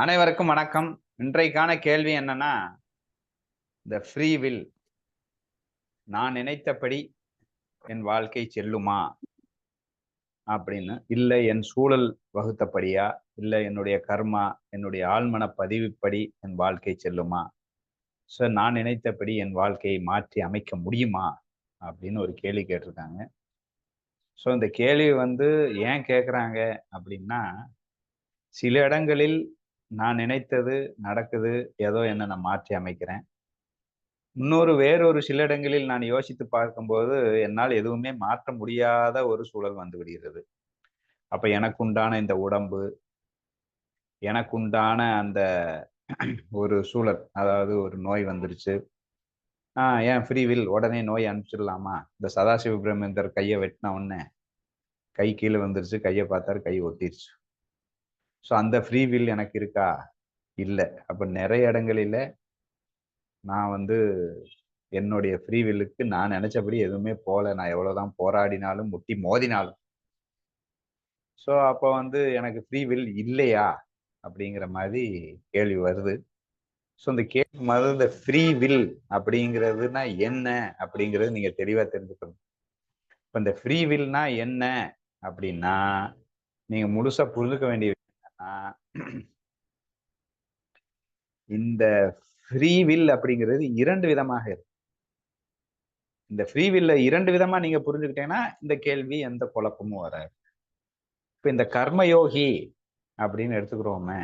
அனைவருக்கும் வணக்கம். இன்றைக்கான கேள்வி என்னன்னா இந்த ஃப்ரீ வில் நான் நினைத்தபடி என் வாழ்க்கை செல்லுமா? அப்படின்னு இல்லை என் சூழல் வகுத்தபடியா? இல்லை என்னுடைய கர்மா என்னுடைய ஆழ்மன பதிவுப்படி என் வாழ்க்கை செல்லுமா? ஸோ நான் நினைத்தபடி என் வாழ்க்கையை மாற்றி அமைக்க முடியுமா? அப்படின்னு ஒரு கேள்வி கேட்டிருக்காங்க. ஸோ இந்த கேள்வி வந்து ஏன் கேட்குறாங்க அப்படின்னா சில இடங்களில் நான் நினைத்தது நடக்குது ஏதோ என்ன நான் மாற்றி அமைக்கிறேன். இன்னொரு வேறொரு சில இடங்களில் நான் யோசித்து பார்க்கும்போது என்னால் எதுவுமே மாற்ற முடியாத ஒரு சூழல் வந்து விடுகிறது. அப்ப எனக்குண்டான இந்த உடம்பு எனக்குண்டான அந்த ஒரு சூழல் அதாவது ஒரு நோய் வந்துருச்சு. ஆஹ் ஏன் ஃப்ரீவில் உடனே நோய் அனுப்பிச்சிடலாமா? இந்த சதாசிவ பிரம்மேந்தர் கையை வெட்டின உடனே கை கீழே வந்துருச்சு கையை பார்த்தாரு கை ஒட்டிருச்சு. ஸோ அந்த ஃப்ரீ வில் எனக்கு இருக்கா? இல்லை. அப்போ நிறைய இடங்களில் நான் வந்து என்னுடைய ஃப்ரீ வில்லுக்கு நான் நினச்சபடி எதுவுமே போகல. நான் எவ்வளோதான் போராடினாலும் முட்டி மோதினாலும். ஸோ அப்போ வந்து எனக்கு ஃப்ரீ வில் இல்லையா? அப்படிங்கிற மாதிரி கேள்வி வருது. ஸோ இந்த கேள்வி மாதிரி இந்த ஃப்ரீ வில் அப்படிங்கிறதுனா என்ன? அப்படிங்கிறது நீங்கள் தெளிவாக தெரிஞ்சுக்கணும். இப்போ இந்த ஃப்ரீ வில்னா என்ன அப்படின்னா நீங்கள் முழுசாக புரிஞ்சுக்க வேண்டிய இந்த ஃப்ரீ வில் அப்படிங்கிறது இரண்டு விதமாக இருக்கு. இந்த ஃப்ரீ வில்ல இரண்டு விதமா நீங்க புரிஞ்சுக்கிட்டீங்கன்னா இந்த கேள்வி எந்த குழப்பமும் வராது. இப்ப இந்த கர்மயோகி அப்படின்னு எடுத்துக்கிறோமே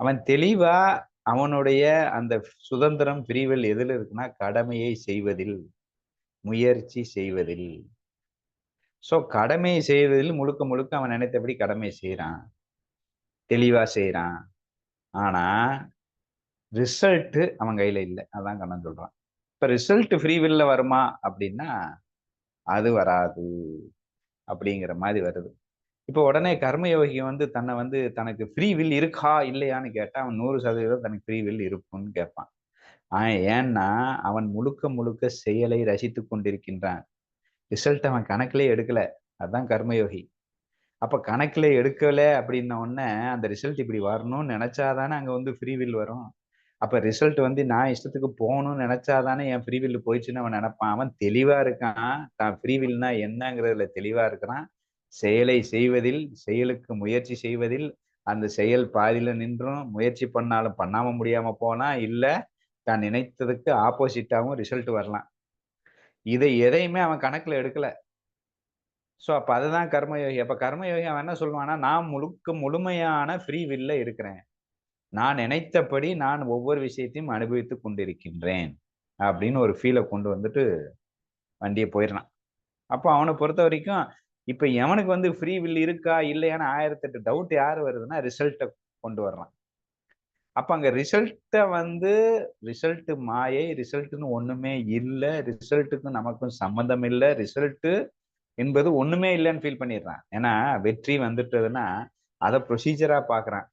அவன் தெளிவா அவனுடைய அந்த சுதந்திரம் பிரிவில் எதில் இருக்குன்னா கடமையை செய்வதில் முயற்சி செய்வதில். சோ கடமை செய்வதில் முழுக்க முழுக்க அவன் நினைத்தபடி கடமை செய்யறான் தெளிவா செய்யறான் ஆனா ரிசல்ட் அவன் கையில இல்லை. அதான் கண்ணன் சொல்றான். இப்ப ரிசல்ட் ஃப்ரீவில்ல வருமா அப்படின்னா அது வராது. அப்படிங்கிற மாதிரி வருது. இப்போ உடனே கர்மயோகி வந்து தன்னை வந்து தனக்கு ஃப்ரீ வில் இருக்கா இல்லையான்னு கேட்டா அவன் நூறு சதவீதம் தனக்கு ஃப்ரீ வில் இருக்கும்னு கேட்பான். ஆஹ் ஏன்னா அவன் முழுக்க முழுக்க செயலை ரசித்து கொண்டிருக்கின்றான். ரிசல்ட் அவன் கணக்கிலே எடுக்கல. அதுதான் கர்மயோகி. அப்ப கணக்குல எடுக்கல அப்படின்ன உடனே அந்த ரிசல்ட் இப்படி வரணும்னு நினைச்சாதானே அங்க வந்து ஃப்ரீ வில் வரும். அப்ப ரிசல்ட் வந்து நான் இஷ்டத்துக்கு போகணும்னு நினைச்சாதானே என் ஃப்ரீ வில் போயிடுச்சுன்னு அவன் நினைப்பான். அவன் தெளிவா இருக்கான். தான் ஃப்ரீவில்னா என்னங்கிறதுல தெளிவா இருக்கிறான். செயலை செய்வதில் செயலுக்கு முயற்சி செய்வதில் அந்த செயல் பாதியில நின்றும். முயற்சி பண்ணாலும் பண்ணாம முடியாம போனா இல்ல தான் நினைத்ததுக்கு ஆப்போசிட்டாவும் ரிசல்ட் வரலாம். இதை எதையுமே அவன் கணக்குல எடுக்கல. ஸோ அப்போ அதுதான் கர்மயோகி அப்போ கர்மயோகி அவன் என்ன சொல்லுவான்னா நான் முழுக்க முழுமையான ஃப்ரீ வில்ல இருக்கிறேன். நான் நினைத்தபடி நான் ஒவ்வொரு விஷயத்தையும் அனுபவித்து கொண்டிருக்கின்றேன். அப்படின்னு ஒரு ஃபீலை கொண்டு வந்துட்டு வண்டியை போயிடலாம் அப்போ அவனை பொறுத்த வரைக்கும் இப்போ எவனுக்கு வந்து ஃப்ரீ வில் இருக்கா இல்லையான்னு ஆயிரத்தெட்டு டவுட் யார் வருதுன்னா ரிசல்ட்டை கொண்டு வர்றான். அப்போ அங்கே ரிசல்ட்டை வந்து ரிசல்ட்டு மாயை ரிசல்ட்டுன்னு ஒன்றுமே இல்லை ரிசல்ட்டுக்கும் நமக்கும் சம்மந்தம் இல்லை ரிசல்ட்டு என்பது ஒண்ணுமே இல்லைன்னு ஃபீல் பண்ணிடுறான். ஏன்னா வெற்றி வந்துட்டதுன்னா அதை ப்ரொசீஜரா பாக்குறான்.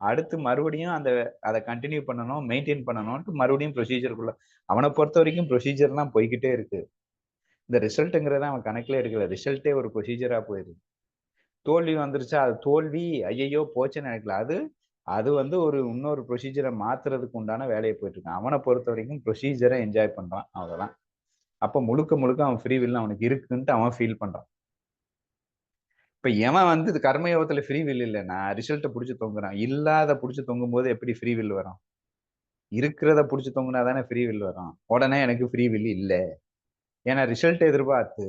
அடுத்து மறுபடியும் அந்த அதை கண்டினியூ பண்ணணும் மெயின்டைன் பண்ணணும்ட்டு மறுபடியும் ப்ரொசீஜருக்குள்ள அவனை பொறுத்த வரைக்கும் ப்ரொசீஜர் தான் போய்கிட்டே இருக்கு. இந்த ரிசல்ட்டுங்கிறத அவன் கணக்கில் எடுக்கல. ரிசல்ட்டே ஒரு ப்ரொசீஜரா போயிருக்கு தோல்வி வந்துருச்சா? அது தோல்வி ஐயையோ போச்சுன்னு நினைக்கல. அது அது வந்து ஒரு இன்னொரு ப்ரொசீஜரை மாத்துறதுக்கு உண்டான வேலையை போயிட்டு இருக்கான் அவனை பொறுத்த வரைக்கும் ப்ரொசீஜரை என்ஜாய் பண்றான். அவ்வளவுதான். அப்போ முழுக்க முழுக்க அவன் ஃப்ரீ வில் அவனுக்கு இருக்குன்ட்டு அவன் ஃபீல் பண்றான். இப்போ எவன் வந்து இது கர்மயோகத்தில் ஃப்ரீ வில் இல்லைன்னா ரிசல்ட்டை பிடிச்சி தொங்குறான். இல்லாத பிடிச்சி தொங்கும் போது எப்படி ஃப்ரீ வில் வரும்? இருக்கிறத பிடிச்சி தொங்குனா தானே ஃப்ரீ வில் வரும். உடனே எனக்கு ஃப்ரீ வில் இல்லை. ஏன்னா ரிசல்ட் எதிர்பார்த்து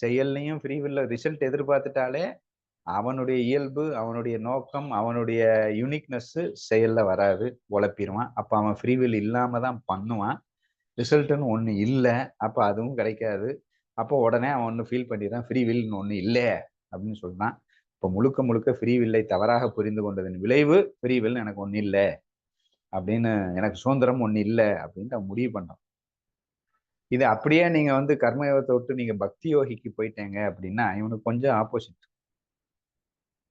செயல்லையும் ஃப்ரீ வில்ல ரிசல்ட் எதிர்பார்த்துட்டாலே அவனுடைய இயல்பு அவனுடைய நோக்கம் அவனுடைய யூனிக்னஸ் செயல்ல வராது. உழப்பிடுவான். அப்ப அவன் ஃப்ரீ வில் இல்லாம தான் பண்ணுவான். ரிசல்ட்டுன்னு ஒன்று இல்லை அப்போ அதுவும் கிடைக்காது. அப்போ உடனே அவன் ஒன்று ஃபீல் பண்ணிடுறான் ஃப்ரீ வில்னு ஒன்று இல்லை அப்படின்னு சொன்னான் இப்போ முழுக்க முழுக்க ஃப்ரீ வில்லை தவறாக புரிந்து கொண்டதன் விளைவு ஃப்ரீ வில்னு எனக்கு ஒன்றும் இல்லை அப்படின்னு எனக்கு சுதந்திரம் ஒன்று இல்லை அப்படின்ட்டு அவன் முடிவு பண்றான். இது அப்படியே நீங்கள் வந்து கர்மயோகத்தை விட்டு நீங்கள் பக்தி யோகிக்கு போயிட்டேங்க அப்படின்னா இவனுக்கு கொஞ்சம் ஆப்போசிட்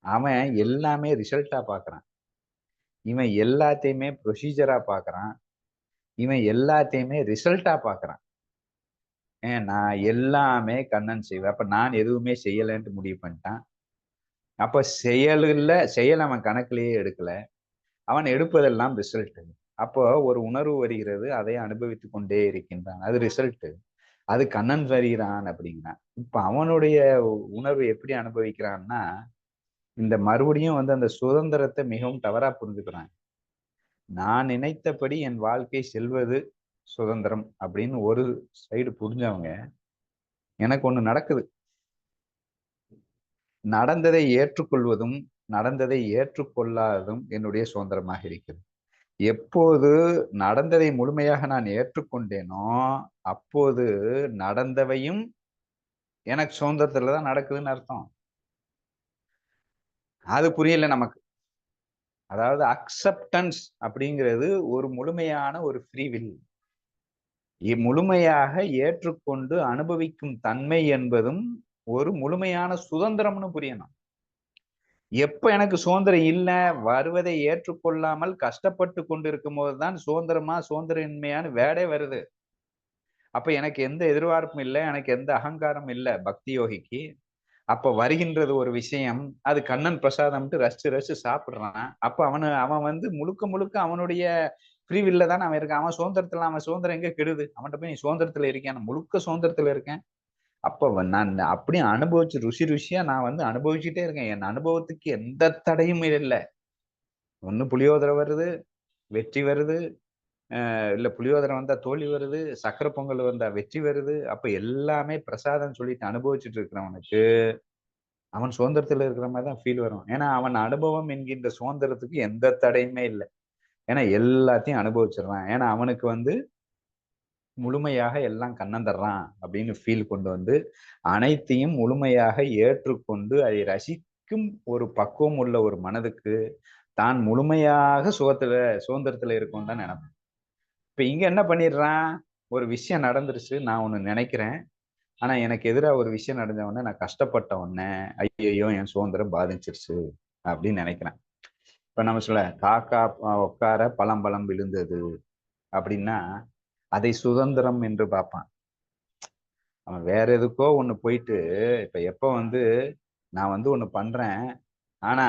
அவன் எல்லாமே ரிசல்ட்டாக பார்க்குறான் இவன் எல்லாத்தையுமே ப்ரொசீஜராக பார்க்குறான் இவன் எல்லாத்தையுமே ரிசல்ட்டா பாக்குறான் ஏன்? நான் எல்லாமே கண்ணன் செய்வேன். அப்ப நான் எதுவுமே செய்யலைன்ட்டு முடிவு பண்ணிட்டான். அப்ப செயலில் செயல் அவன் கணக்குலேயே எடுக்கல. அவன் எடுப்பதெல்லாம் ரிசல்ட் அப்போ ஒரு உணர்வு வருகிறது. அதை அனுபவித்து கொண்டே இருக்கின்றான். அது ரிசல்ட் அது கண்ணன் வருகிறான் அப்படிங்கிறான். இப்ப அவனுடைய உணர்வு எப்படி அனுபவிக்கிறான்னா இந்த மறுபடியும் வந்து அந்த சுதந்திரத்தை மிகவும் தவறா புரிஞ்சுக்கிறான். நான் நினைத்தபடி என் வாழ்க்கை செல்வது சுதந்திரம் அப்படின்னு ஒரு சைடு புரிஞ்சவங்க எனக்கு ஒண்ணு நடக்குது. நடந்ததை ஏற்றுக்கொள்வதும் நடந்ததை ஏற்றுக்கொள்ளாததும் என்னுடைய சுதந்திரமாக இருக்கிறது. எப்போது நடந்ததை முழுமையாக நான் ஏற்றுக்கொண்டேனோ அப்போது நடந்தவையும் எனக்கு சுதந்திரத்துல தான் நடக்குதுன்னு அர்த்தம். அது புரியல நமக்கு. அதாவது அக்செப்டன்ஸ் அப்படிங்கிறது ஒரு முழுமையான ஒரு ஃப்ரீவில் முழுமையாக ஏற்றுக்கொண்டு அனுபவிக்கும் தன்மை என்பதும் ஒரு முழுமையான சுதந்திரம்னு புரியணும். எப்ப எனக்கு சுதந்திரம் இல்லை வருவதை ஏற்றுக்கொள்ளாமல் கஷ்டப்பட்டு கொண்டு இருக்கும் போதுதான் சுதந்திரமா சுதந்திரமின்மையான வேடே வருது. அப்ப எனக்கு எந்த எதிர்பார்ப்பும் இல்லை எனக்கு எந்த அகங்காரம் இல்லை பக்தி யோகிக்கு. அப்ப வருகின்றது ஒரு விஷயம். அது கண்ணன் பிரசாதம்ட்டு ரசிச்சு ரசிச்சு சாப்பிடுறான். அப்ப அவனு அவன் வந்து முழுக்க முழுக்க அவனுடைய ஃப்ரீவில்ல தானே அவன் இருக்கான். அவன் சுதந்திரத்துல அவன் சுதந்திரம் எங்க கெடுது? அவன்கிட்ட போய் நீ சுதந்திரத்துல இருக்கேன் நான் முழுக்க சுதந்திரத்துல இருக்கேன். அப்ப நான் அப்படியே அனுபவிச்சு ருசி ருசியா நான் வந்து அனுபவிச்சுட்டே இருக்கேன். என் அனுபவத்துக்கு எந்த தடையும் இல்லை. ஒன்று புளியோதரை வருது வெற்றி வருது இல்ல புளியோதரை வந்தா தோல்வி வருது சக்கரை பொங்கல் வந்தா வெற்றி வருது அப்போ எல்லாமே பிரசாதம் சொல்லிட்டு அனுபவிச்சுட்டு இருக்கிறவனுக்கு அவன் சுதந்திரத்துல இருக்கிற மாதிரி தான் ஃபீல் வரும். ஏன்னா அவன் அனுபவம் என்கின்ற சுதந்திரத்துக்கு எந்த தடையுமே இல்லை. ஏன்னா எல்லாத்தையும் அனுபவிச்சிடுறான். ஏன்னா அவனுக்கு வந்து முழுமையாக எல்லாம் கண்ணந்தர்றான் அப்படின்னு ஃபீல் கொண்டு வந்து அனைத்தையும் முழுமையாக ஏற்றுக்கொண்டு அதை ரசிக்கும் ஒரு பக்குவம் உள்ள ஒரு மனதுக்கு தான் முழுமையாக சுகத்துல சுதந்திரத்துல இருக்கும் தான் நினைப்பேன். இப்போ இங்கே என்ன பண்ணிடுறான்? ஒரு விஷயம் நடந்துருச்சு நான் ஒன்று நினைக்கிறேன். ஆனா எனக்கு எதிராக ஒரு விஷயம் நடந்த உடனே நான் கஷ்டப்பட்ட உடனே ஐயோ என் சுதந்திரம் பாதிச்சிருச்சு அப்படின்னு நினைக்கிறேன். இப்போ நம்ம சொல்ல காக்கா உட்கார பழம் பழம் விழுந்தது அப்படின்னா அதை சுதந்திரம் என்று பார்ப்பான். அவன் வேற எதுக்கோ ஒன்று போயிட்டு இப்போ எப்போ வந்து நான் வந்து ஒன்று பண்றேன் ஆனா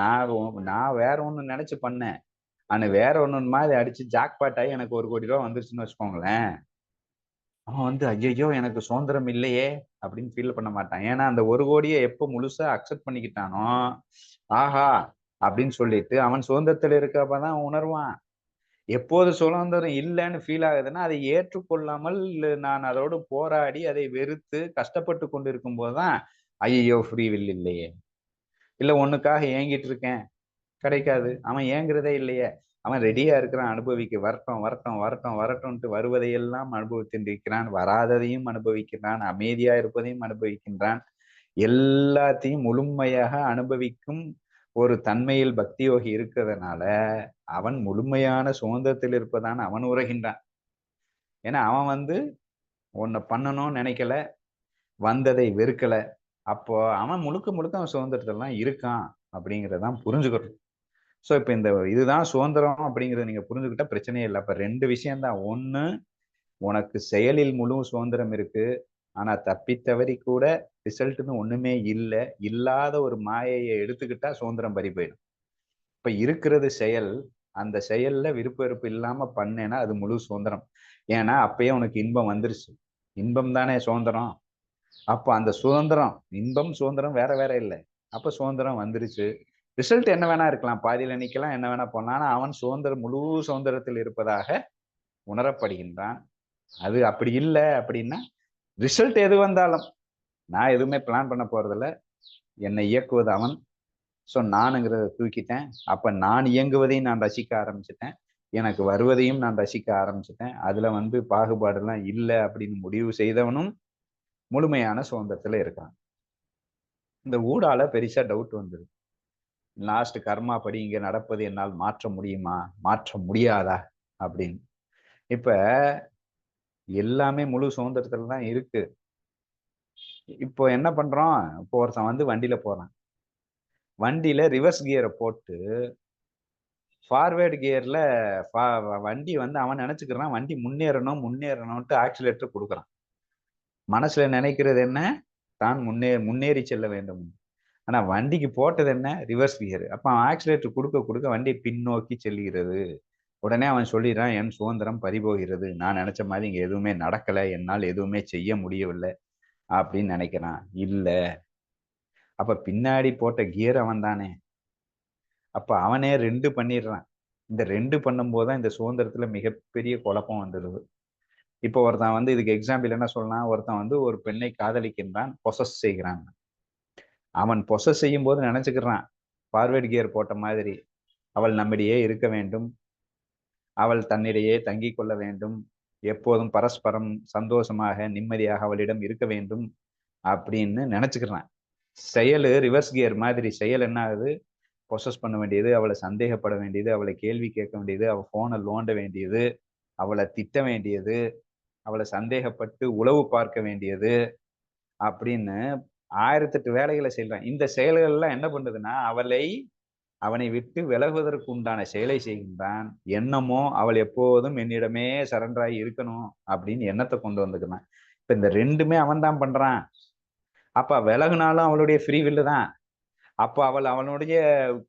நான் நான் வேற ஒன்று நினச்சி பண்ணேன். ஆனா வேற ஒண்ணு மாதிரி அடிச்சு ஜாக்பாட் ஆகி எனக்கு ஒரு கோடி ரூபா வந்துருச்சுன்னு வச்சுக்கோங்களேன். அவன் வந்து ஐயோ எனக்கு சுதந்திரம் இல்லையே அப்படின்னு ஃபீல் பண்ண மாட்டான். ஏன்னா அந்த ஒரு கோடியை எப்போ முழுசா அக்செப்ட் பண்ணிக்கிட்டானோ ஆஹா அப்படின்னு சொல்லிட்டு அவன் சுதந்திரத்துல இருக்கப்பதான் உணர்வான். எப்போது சுதந்திரம் இல்லைன்னு ஃபீல் ஆகுதுன்னா அதை ஏற்றுக்கொள்ளாமல் நான் அதோடு போராடி அதை வெறுத்து கஷ்டப்பட்டு கொண்டு இருக்கும் போதுதான் ஐயோ ஃப்ரீ வில் இல்லையே. இல்லை ஒன்றுக்காக ஏங்கிட்டு இருக்கேன். கிடைக்காது. அவன் ஏங்குறதே இல்லையே. அவன் ரெடியா இருக்கிறான் அனுபவிக்க. வரட்டும் வரட்டும் வரட்டும் வரட்டும்ட்டு வருவதையெல்லாம் அனுபவித்திருக்கிறான். வராததையும் அனுபவிக்கிறான். அமைதியா இருப்பதையும் அனுபவிக்கின்றான். எல்லாத்தையும் முழுமையாக அனுபவிக்கும் ஒரு தன்மையில் பக்தி யோகி இருக்கிறதுனால அவன் முழுமையான சுதந்திரத்தில் இருப்பதான் அவன் உரைகின்றான். ஏன்னா அவன் வந்து உன்னை பண்ணணும்னு நினைக்கல வந்ததை வெறுக்கல. அப்போ அவன் முழுக்க முழுக்க அவன் சுதந்திரத்துலாம் இருக்கான் அப்படிங்கிறதான் புரிஞ்சுக்கணும். ஸோ இப்போ இந்த இதுதான் சுதந்திரம் அப்படிங்கிறத நீங்கள் புரிஞ்சுக்கிட்டால் பிரச்சனையே இல்லை. இப்போ ரெண்டு விஷயம்தான். ஒன்று உனக்கு செயலில் முழு சுதந்திரம் இருக்குது ஆனால் தப்பித்தவறி கூட ரிசல்ட்னு ஒன்றுமே இல்லை. இல்லாத ஒரு மாயையை எடுத்துக்கிட்டா சுதந்திரம் பறி போயிடும். இப்போ இருக்கிறது செயல். அந்த செயலில் விருப்ப வெறுப்பு இல்லாமல் பண்ணேன்னா அது முழு சுதந்திரம். ஏன்னா அப்பயே உனக்கு இன்பம் வந்துருச்சு. இன்பம் தானே சுதந்திரம். அப்போ அந்த சுதந்திரம் இன்பம் சுதந்திரம் வேற வேற இல்லை. அப்போ சுதந்திரம் வந்துருச்சு. ரிசல்ட் என்ன வேணா இருக்கலாம். பாதியில நிக்கலாம் என்ன வேணா போனா அவன் சுதந்திரம் முழு சுதந்திரத்தில் இருப்பதாக உணரப்படுகின்றான். அது அப்படி இல்லை அப்படின்னா ரிசல்ட் எது வந்தாலும் நான் எதுவுமே பிளான் பண்ண போறதில்ல. என்னை இயக்குவது அவன். ஸோ நானுங்கிறத தூக்கிட்டேன். அப்போ நான் இயங்குவதையும் நான் ரசிக்க ஆரம்பிச்சிட்டேன். எனக்கு வருவதையும் நான் ரசிக்க ஆரம்பிச்சிட்டேன். அதில் வந்து பாகுபாடெல்லாம் இல்லை அப்படின்னு முடிவு செய்தவனும் முழுமையான சுதந்திரத்தில் இருக்கான். இந்த ஊடால பெருசாக டவுட் வந்துரு லாஸ்ட் கர்மா படி இங்க நடப்பது என்னால் மாற்ற முடியுமா? மாற்ற முடியாதா? அப்படின்னு. இப்ப எல்லாமே முழு சுதந்திரத்துல தான் இருக்கு. இப்போ என்ன பண்றோம்? இப்போ ஒருத்தன் வந்து வண்டியில போறான். வண்டியில ரிவர்ஸ் கியரை போட்டு ஃபார்வேர்டு கியர்ல வண்டி வந்து அவன் நினைச்சுக்கிறான் வண்டி முன்னேறணும் முன்னேறணும்ட்டு ஆக்சிலேட்டர் கொடுக்குறான். மனசுல நினைக்கிறது என்ன? தான் முன்னே முன்னேறி செல்ல வேண்டும். ஆனால் வண்டிக்கு போட்டது என்ன? Reverse gear. அப்போ ஆக்சிலேட்டர் கொடுக்க கொடுக்க வண்டி பின்னோக்கி செல்கிறது. உடனே அவன் சொல்லிடுறான் என் சுதந்திரம் பறிபோகிறது. நான் நினச்ச மாதிரி இங்கே எதுவுமே நடக்கலை. என்னால் எதுவுமே செய்ய முடியவில்லை. அப்படின்னு நினைக்கிறான். இல்லை. அப்போ பின்னாடி போட்ட கியர் அவன் தானே. அப்போ அவனே ரெண்டு பண்ணிடுறான். இந்த ரெண்டு பண்ணும்போது தான் இந்த சுதந்திரத்தில் மிகப்பெரிய குழப்பம் வந்துடுது. இப்போ ஒருத்தன் வந்து இதுக்கு எக்ஸாம்பிள் என்ன சொல்லலாம் ஒருத்தன் வந்து ஒரு பெண்ணை காதலிக்கின்றான் பொசஸ் செய்கிறான். அவன் பொசஸ் செய்யும் போது நினைச்சுக்கிறான் ஃபார்வேர்ட் கியர் போட்ட மாதிரி. அவள் நம்மிடையே இருக்க வேண்டும். அவள் தன்னிடையே தங்கி கொள்ள வேண்டும். எப்போதும் பரஸ்பரம் சந்தோஷமாக நிம்மதியாக அவளிடம் இருக்க வேண்டும் அப்படின்னு நினச்சிக்கிறான். செயல் ரிவர்ஸ் கியர் மாதிரி. செயல் என்ன ஆகுது? ப்ரொசஸ் பண்ண வேண்டியது அவளை சந்தேகப்பட வேண்டியது அவளை கேள்வி கேட்க வேண்டியது அவள் ஃபோனை லோண்ட வேண்டியது அவளை திட்ட வேண்டியது அவளை சந்தேகப்பட்டு உளவு பார்க்க வேண்டியது அப்படின்னு ஆயிரத்தெட்டு வேலைகளை செய்கிறான். இந்த செயல்கள்லாம் என்ன பண்ணுதுன்னா அவளை அவனை விட்டு விலகுவதற்கு உண்டான செயலை செய்கின்றான். எண்ணமோ அவள் எப்போதும் என்னிடமே சரண்டராகி இருக்கணும் அப்படின்னு எண்ணத்தை கொண்டு வந்துக்கிறான் இப்போ இந்த ரெண்டுமே அவன் தான் பண்றான். அப்போ விலகுனாலும் அவளுடைய ஃப்ரீ வில்லு தான். அப்போ அவள் அவனுடைய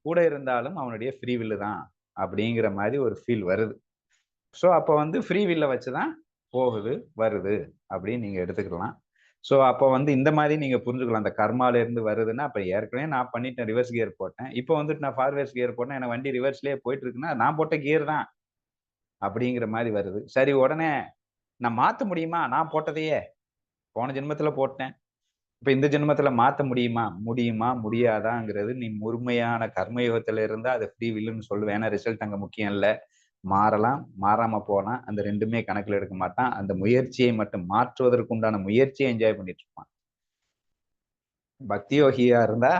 கூட இருந்தாலும் அவனுடைய ஃப்ரீ வில்லு தான் அப்படிங்கிற மாதிரி ஒரு ஃபீல் வருது. ஸோ அப்போ வந்து ஃப்ரீ வில்லை வச்சு தான் போகுது வருது அப்படின்னு நீங்கள் எடுத்துக்கலாம். ஸோ அப்போ வந்து இந்த மாதிரி நீங்க புரிஞ்சுக்கலாம். அந்த கர்மால இருந்து வருதுன்னா அப்போ ஏற்கனவே நான் பண்ணிட்டேன் ரிவர்ஸ் கியர் போட்டேன். இப்போ வந்துட்டு நான் ஃபார்வேர்ஸ் கியர் போட்டேன் எனக்கு வண்டி ரிவர்ஸ்லேயே போயிட்டு இருக்குன்னா நான் போட்ட கியர் தான் அப்படிங்கிற மாதிரி வருது. சரி உடனே நான் மாற்ற முடியுமா? நான் போட்டதையே. போன ஜென்மத்தில் போட்டேன். இப்போ இந்த ஜென்மத்தில் மாற்ற முடியுமா? முடியுமா? முடியாதாங்கிறது நீ முழுமையான கர்மயோகத்தில் இருந்தால் அது ஃப்ரீ வில்லுன்னு சொல்லுவேன். ஏன்னா ரிசல்ட் அங்கே முக்கியம் இல்லை. மாறலாம் மாறாம போகலாம் அந்த ரெண்டுமே கணக்கில் எடுக்க மாட்டான். அந்த முயற்சியை மட்டும் மாற்றுவதற்கு உண்டான முயற்சியை என்ஜாய் பண்ணிட்டு இருப்பான். பக்தி யோகியா இருந்தா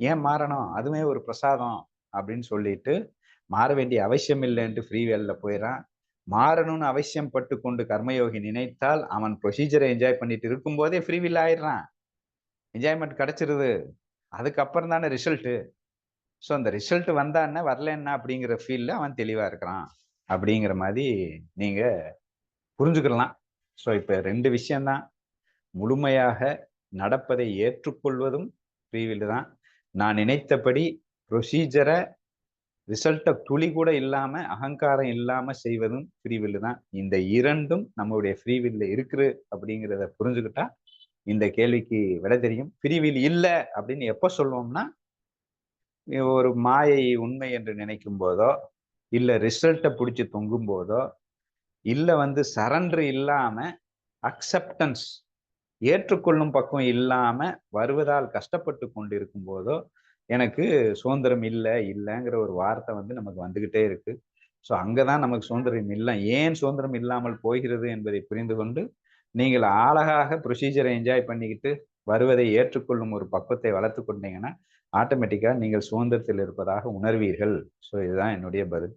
ஏன் மாறணும்? அதுவே ஒரு பிரசாதம் அப்படின்னு சொல்லிட்டு மாற வேண்டிய அவசியம் இல்லைன்ட்டு ஃப்ரீவேல்ல போயிடறான் மாறணும்னு அவசியம் பட்டு கொண்டு கர்மயோகி நினைத்தால் அவன் ப்ரொசீஜரை என்ஜாய் பண்ணிட்டு இருக்கும்போதே ஃப்ரீவில் ஃப்ரீ ஆயிடுறான். என்ஜாய்மெண்ட் கிடைச்சிருது. அதுக்கப்புறம் தானே ரிசல்ட்டு ஸோ அந்த ரிசல்ட் வந்தா என்ன? வரல என்ன? அப்படிங்கிற ஃபீல்டில் அவன் தெளிவாக இருக்கிறான். அப்படிங்கிற மாதிரி நீங்கள் புரிஞ்சுக்கலாம் ஸோ இப்போ ரெண்டு விஷயந்தான் முழுமையாக நடப்பதை ஏற்றுக்கொள்வதும் ஃப்ரீவில் தான். நான் நினைத்தபடி ப்ரொசீஜரை ரிசல்ட்டை துளி கூட இல்லாமல் அகங்காரம் இல்லாமல் செய்வதும் ஃப்ரீவில் தான். இந்த இரண்டும் நம்மளுடைய ஃப்ரீவில் இருக்குது அப்படிங்கிறத புரிஞ்சுக்கிட்டா இந்த கேள்விக்கு விட தெரியும். ஃப்ரீவில் இல்லை அப்படின்னு எப்போ சொல்லுவோம்னா ஒரு மாயை உண்மை என்று நினைக்கும் போதோ இல்லை ரிசல்ட்டை பிடிச்சி தொங்கும் போதோ இல்லை வந்து சரண்டர் இல்லாமல் அக்செப்டன்ஸ் ஏற்றுக்கொள்ளும் பக்கம் இல்லாமல் வருவதால் கஷ்டப்பட்டு கொண்டிருக்கும் போதோ எனக்கு சுதந்திரம் இல்லை இல்லைங்கிற ஒரு வார்த்தை வந்து நமக்கு வந்துக்கிட்டே இருக்கு. ஸோ அங்கே தான் நமக்கு சுதந்திரம் இல்லை. ஏன் சுதந்திரம் இல்லாமல் போகிறது என்பதை புரிந்து கொண்டு நீங்கள் அழகாக ப்ரொசீஜரை என்ஜாய் பண்ணிக்கிட்டு வருவதை ஏற்றுக்கொள்ளும் ஒரு பக்குவத்தை வளர்த்து கொண்டீங்கன்னா ஆட்டோமேட்டிக்காக நீங்கள் சுதந்திரத்தில் இருப்பதாக உணர்வீர்கள். ஸோ இதுதான் என்னுடைய பதில்.